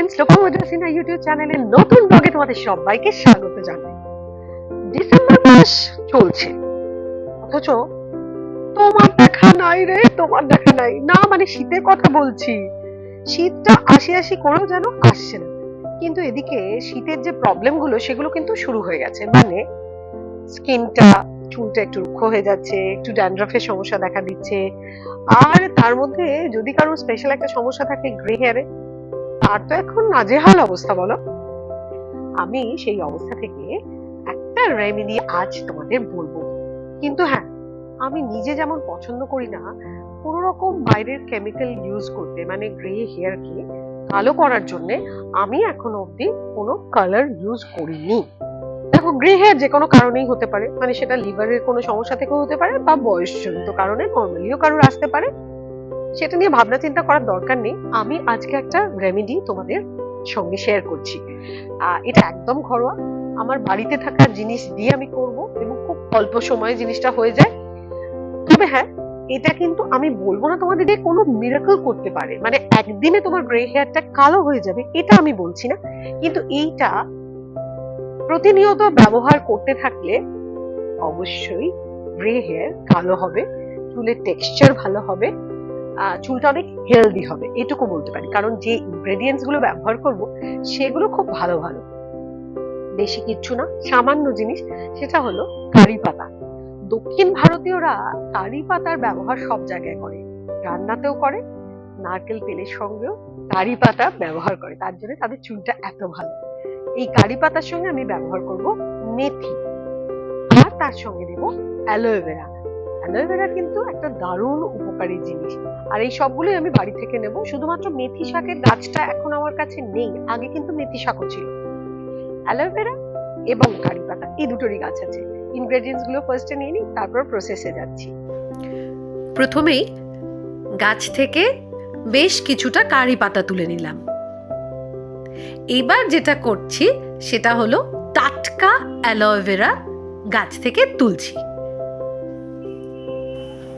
YouTube নতুন ব্লগে তোমাদের সবাইকে স্বাগত জানাই। ডিসেম্বর মাস চলছে। অথচ তোমার দেখা নাই রে, তোমার দেখা নাই। না মানে শীতের কথা বলছি। শীতটা আসি আসি করেও যেন আসছে না। কিন্তু এদিকে শীতের যে প্রবলেমগুলো, সেগুলো কিন্তু শুরু হয়ে গেছে। মানে স্কিনটা, চুলটা একটু রুক্ষ হয়ে যাচ্ছে, একটু ড্যান্ড্রফের সমস্যা দেখা দিচ্ছে। আর তার মধ্যে যদি কারোর স্পেশাল একটা সমস্যা থাকে গ্রে হেয়ারে তার তো এখন নাজেহাল অবস্থা, বলো। আমি সেই অবস্থা থেকে একটা রেমেডি আজ তোমাদের বলব। কিন্তু হ্যাঁ আমি নিজে যেমন পছন্দ করি না কোনো রকম বাইরের কেমিক্যাল ইউজ করতে মানে গ্রে হেয়ারকে কালো করার জন্য আমি এখনও অবধি কোনো কালার ইউজ করিনি। দেখো গ্রে হেয়ার যে কোনো কারণেই হতে পারে মানে সেটা লিভারের কোনো সমস্যা থেকেও হতে পারে বা বয়সজনিত কারণে নর্মালিও কারোর আসতে পারে। সেটা নিয়ে ভাবনা চিন্তা করার দরকার নেই। আমি আজকে একটা রেমেডি তোমাদের সঙ্গে শেয়ার করছি। এটা একদম ঘরোয়া। আমার বাড়িতে থাকা জিনিস দিয়ে আমি করব এবং খুব অল্প সময়ে জিনিসটা হয়ে যায়। তবে হ্যাঁ এটা কিন্তু আমি বলব না তোমাদের দিয়ে কোনো মিরাকল করতে পারে। মানে একদিনে তোমার গ্রে হেয়ারটা কালো হয়ে যাবে, এটা আমি বলছি না। কিন্তু এইটা প্রতিনিয়ত ব্যবহার করতে থাকলে অবশ্যই গ্রে হেয়ার কালো হবে, চুলের টেক্সচার ভালো হবে। চুলটা অনেক হেলদি হবে, এটুকু বলতে পারি। কারণ যে ইনগ্রেডিয়েন্টসগুলো ব্যবহার করব, সেগুলো খুব ভালো ভালো। বেশি কিচ্ছু না, সামান্য জিনিস, সেটা হলো কারি পাতা। দক্ষিণ ভারতীয়রা কারি পাতার ব্যবহার সব জায়গায় করে। রান্নাতেও করে, নারকেল তেলের সঙ্গেও কারি পাতা ব্যবহার করে। তার জন্য তাদের চুলটা এত ভালো। এই কারি পাতার সঙ্গে আমি ব্যবহার করব মেথি। আর তার সঙ্গে দেব অ্যালোভেরা অ্যালোভেরা কিন্তু একটা দারুণ উপকারী জিনিস। আর এই সবগুলোই আমি বাড়ি থেকে নেব। শুধুমাত্র মেথি শাকের গাছটা এখন আমার কাছে নেই। আগে কিন্তু মেথি শাকও ছিল। অ্যালোভেরা এবং কারি পাতা, এই দুটোরই গাছ আছে। ইনগ্রেডিয়েন্টসগুলো ফার্স্টে নিয়ে নিই, তারপর প্রসেসে যাচ্ছি। প্রথমেই গাছ থেকে বেশ কিছুটা কারি পাতা তুলে নিলাম। এবার যেটা করছি, সেটা হলো টাটকা অ্যালোভেরা গাছ থেকে তুলছি।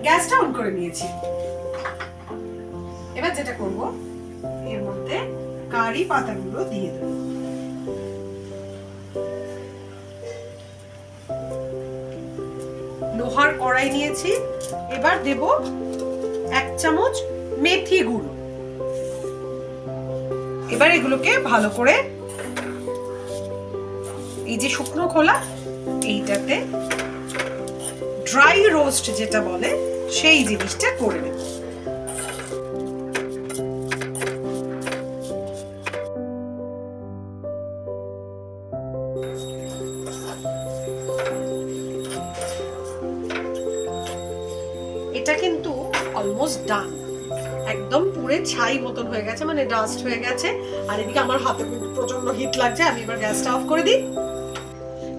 গ্যাসটা অন করে নিয়েছি। এবার যেটা করব, এর মধ্যে কারি পাতাগুলো দিয়ে দেব। লোহার কড়াই নিয়েছি, এবার দেব এক চামচ মেথি গুঁড়ো। এবার এগুলোকে ভালো করে এই যে শুকনো খোলা, এইটাতে ড্রাই রোস্ট যেটা বলে সেই জিনিসটা করে নেব। এটা কিন্তু অলমোস্ট ডান একদম পুরে ছাই মতন হয়ে গেছে মানে ডাস্ট হয়ে গেছে। আর এদিকে আমার হাতে প্রচণ্ড হিট লাগছে, আমি এবার গ্যাসটা অফ করে দিই।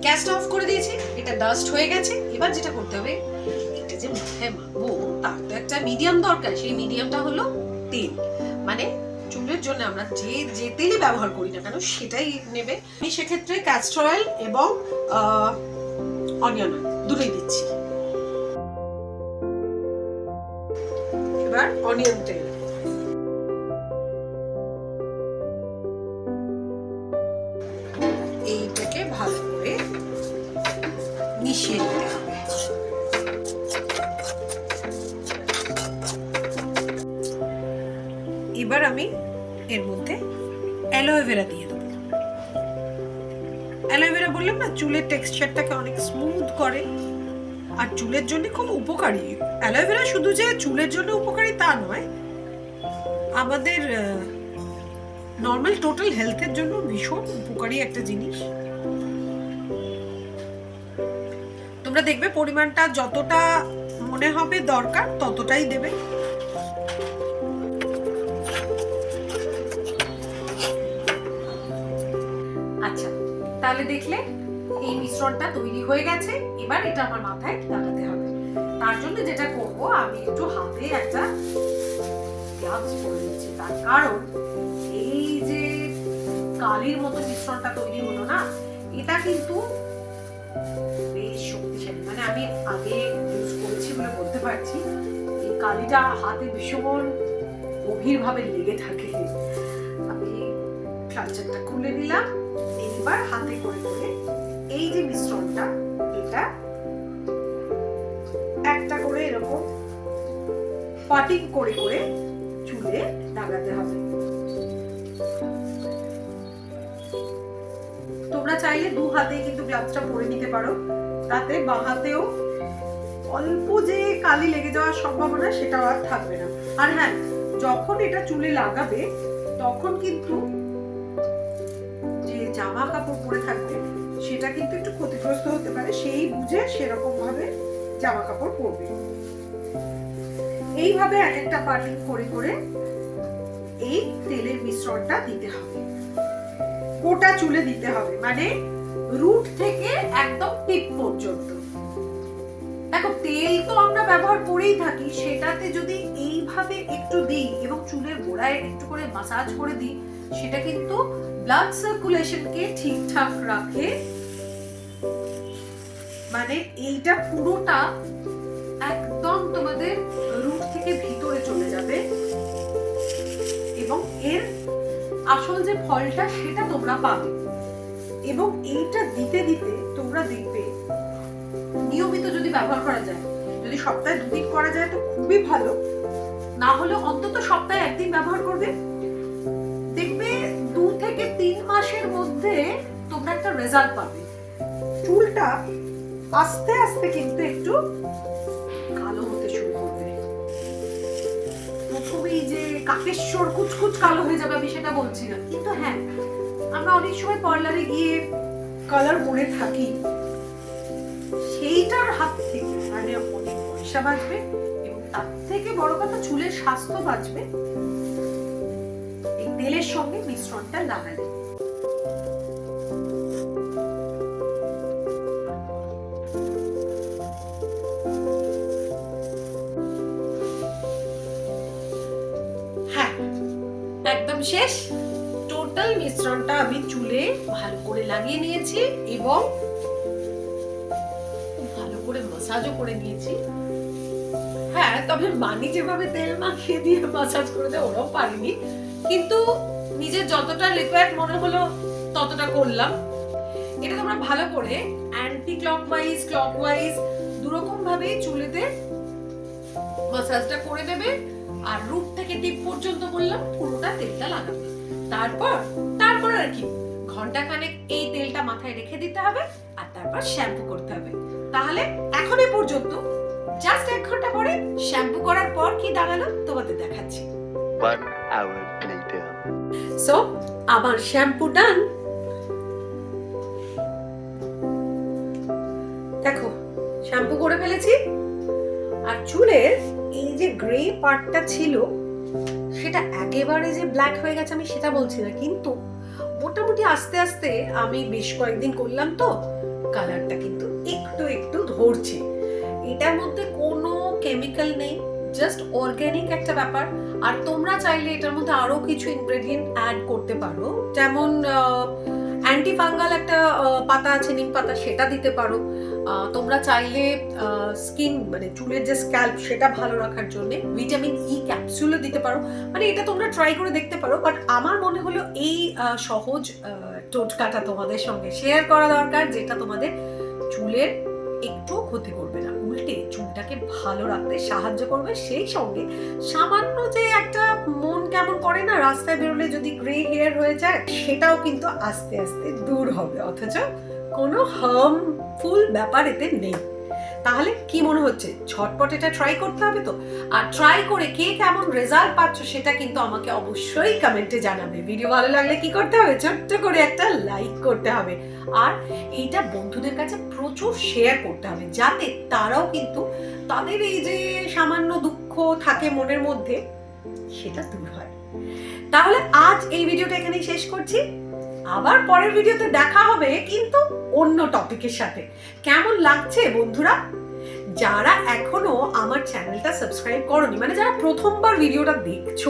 গ্যাসটা অফ করে দিয়েছি, এটা ডাস্ট হয়ে গেছে। এবার যেটা করতে হবে যে মাথায় মাখবো তার তো একটা মিডিয়াম দরকার, সেই মিডিয়ামটা হলো তেল। মানে চুলের জন্য আমরা যে যে তেলই ব্যবহার করি না কেন, সেটাই নেবে। আমি সেক্ষেত্রে ক্যাস্টর অয়েল এবং অনিয়ন অয়েল দুটোই দিচ্ছি। এবার অনিয়ন তেল। এইটাকে ভালো করে মিশিয়ে নিতে এর মধ্যে অ্যালোভেরা দিয়ে দেবো। অ্যালোভেরা বললাম না, চুলের টেক্সচারটাকে অনেক স্মুথ করে। আর চুলের জন্য খুব উপকারী। অ্যালোভেরা শুধু যে চুলের জন্য উপকারী তা নয়, আমাদের নর্মাল টোটাল হেলথের জন্য ভীষণ উপকারী একটা জিনিস। তোমরা দেখবে পরিমাণটা যতটা মনে হবে দরকার, ততটাই দেবে। তাহলে দেখলে এই মিশ্রণটা তৈরি হয়ে গেছে। এবার এটা আমার মাথায় লাগাতে হবে। তার জন্য যেটা করব, আমি একটু হাতে একটা গ্লাভস পরে নিচ্ছি। তার কারণ এই যে কালির মতো মিশ্রণটা তৈরি হলো না, এটা কিন্তু বেশ শক্তিশালী। মানে আমি আগে ইউজ করেছি বলে বলতে পারছি। এই কালিটা হাতে ভীষণ গভীরভাবে লেগে থাকে। আমি ক্লাচারটা খুলে নিলাম। এইবার হাতে করে করে এই যে মিশ্রণটা, এটা একটা করে এরকম পাটিং করে করে চুলে লাগাতে হবে। তোমরা চাইলে দু হাতে কিন্তু গ্লাভসটা পরে নিতে পারো। তাতে বাঁ হাতেও অল্প যে কালি লেগে যাওয়ার সম্ভাবনা সেটাও আর থাকবে না। আর হ্যাঁ যখন এটা চুলে লাগাবে, তখন কিন্তু জামা কাপড় পরে থাকবে, সেটা কিন্তু একটু ক্ষতিগ্রস্ত হতে পারে, সেই বুঝে সেরকম ভাবে জামা কাপড় পরবে। এইভাবে এক একটা পার্টিং করে করে এই তেলের মিশ্রণটা দিতে হবে। গোটা চুলে দিতে হবে মানে রুট থেকে একদম টিপ পর্যন্ত। দেখো, তেল তো আমরা ব্যবহার করেই থাকি, সেটাতে যদি এইভাবে একটু দিই এবং চুলের গোড়ায় একটু করে মাসাজ করে দিই, সেটা কিন্তু ব্লাড সার্কুলেশনকে ঠিকঠাক রাখে মানে এইটা পুরোটা একদম তোমাদের রুট থেকে ভিতরে চলে যাবে। এবং এর আসল যে ফলটা সেটা তোমরা পাবে। এবং এইটা দিতে দিতে তোমরা দেখবে, নিয়মিত যদি ব্যবহার করা যায়, যদি সপ্তাহে দুদিন করা যায় তো খুবই ভালো। না হলে অন্তত সপ্তাহে একদিন ব্যবহার করবে। তিন মাসের মধ্যে তোমরা একটা রেজাল্ট পাবে। চুলটা আস্তে আস্তে কিন্তু একটু কালো হতে শুরু করবে। প্রথমেই যে কাকেশ্বর কুচকুচ কালো হয়ে যাবে, আমি সেটা বলছি না। কিন্তু হ্যাঁ আমরা অনেক সময় পার্লারে গিয়ে কালার করে থাকি। সেইটার হাত থেকে মানে অনেক পয়সা বাঁচবে এবং তার থেকে বড় কথা চুলের স্বাস্থ্য বাঁচবে। তেলের সঙ্গে মিশ্রণটা লাগালে হ্যাঁ একদম শেষ। টোটাল মিশ্রণটা আমি চুলে ভালো করে লাগিয়ে নিয়েছি এবং ভালো করে মাসাজও করে নিয়েছি। হ্যাঁ তবে মানি যেভাবে তেল মাখিয়ে দিয়ে মাসাজ করে দেয়, ওরাও পারিনি। কিন্তু নিজের যতটা রিকোয়ার্ড মনে হলো ততটা করলাম। এটা তোমরা ভালো করে অ্যান্টি ক্লকওয়াইজ ক্লকওয়াইজ দুরকম ভাবে চুলেতে মাসাজটা করে দেবে আর রুট থেকে টিপ পর্যন্ত বললাম, পুরোটা তেলটা লাগাবে। তারপর তারপর আর কি? ঘণ্টা খানেক এই তেলটা মাথায় রেখে দিতে হবে আর তারপর শ্যাম্পু করতে হবে। তাহলে এখন এ পর্যন্ত জাস্ট এক ঘণ্টা পরে শ্যাম্পু করার পর কি দাঁড়াল তোমাদের দেখাচ্ছি। Hour later. সো আমার শ্যাম্পু ডান দেখো শ্যাম্পু করে ফেলেছি। আর চুলের এই যে গ্রে পার্টটা ছিল, সেটা একেবারে যে ব্ল্যাক হয়ে গেছে আমি সেটা বলছি না। কিন্তু মোটামুটি আস্তে আস্তে আমি বেশ কয়েকদিন করলাম তো কালারটা কিন্তু একটু একটু ধরছে। এটার মধ্যে কোনো কেমিক্যাল নেই জাস্ট অর্গ্যানিক একটা ব্যাপার। আর তোমরা চাইলে এটার মধ্যে আরও কিছু ইনগ্রেডিয়েন্ট অ্যাড করতে পারো। যেমন অ্যান্টি ফাঙ্গাল একটা পাতা আছে, নিম পাতা, সেটা দিতে পারো। তোমরা চাইলে স্কিন মানে চুলের যে স্ক্যাল্প সেটা ভালো রাখার জন্য ভিটামিন ই ক্যাপসুলও দিতে পারো। মানে এটা তোমরা ট্রাই করে দেখতে পারো বাট আমার মনে হলো এই সহজ টোটকাটা তোমাদের সঙ্গে শেয়ার করা দরকার, যেটা তোমাদের চুলের একটু ক্ষতি করবে উল্টে চুলটাকে ভালো রাখতে সাহায্য করবে সেই সঙ্গে সামান্য যে একটা মন কেমন করে না রাস্তায় বেরোলে যদি গ্রে হেয়ার হয়ে যায়, সেটাও কিন্তু আস্তে আস্তে দূর হবে। অথচ কোনো হার্মফুল ব্যাপার এতে নেই। তাহলে কি মনে হচ্ছে? ঝটপট এটা ট্রাই করতে হবে তো? আর ট্রাই করে কে কেমন রেজাল্ট পাচ্ছ সেটা কিন্তু আমাকে অবশ্যই কমেন্টে জানাবে। ভিডিও ভালো লাগলে কি করতে হবে? ছোট্ট করে একটা লাইক করতে হবে। আর এইটা বন্ধুদের কাছে প্রচুর শেয়ার করতে হবে, যাতে তারাও কিন্তু তাদের এই যে সামান্য দুঃখ থাকে মনের মধ্যে, সেটা দূর হয়। তাহলে আজ এই ভিডিওটা এখানেই শেষ করছি। আবার পরের ভিডিওতে দেখা হবে কিন্তু অন্য টপিকের সাথে। কেমন লাগছে বন্ধুরা? যারা এখনও আমার চ্যানেলটা সাবস্ক্রাইব করনি মানে যারা প্রথমবার ভিডিওটা দেখছ,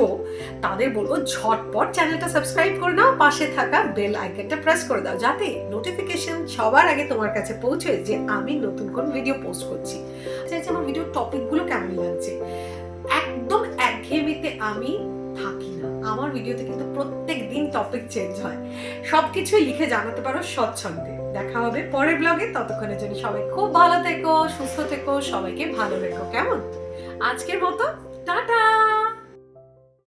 তাদের বলব ঝটপট চ্যানেলটা সাবস্ক্রাইব করে নাও, পাশে থাকা বেল আইকনটা প্রেস করে দাও, যাতে নোটিফিকেশন সবার আগে তোমার কাছে পৌঁছয় যে আমি নতুন কোন ভিডিও পোস্ট করছি। চাইছি আমার ভিডিওর টপিকগুলো কেমন লাগছে? একদম একঘেয়েমিতে আমি থাকি না। আমার ভিডিওতে কিন্তু প্রত্যেক টপিক চেঞ্জ হয়। সব কিছুই লিখে জানাতে পারো স্বচ্ছন্দে। দেখা হবে পরের ব্লগে ততক্ষণের জন্য সবাই খুব ভালো থেকো, সুস্থ থেকো, সবাইকে ভালো রেখো। কেমন? আজকের মতো, টাটা!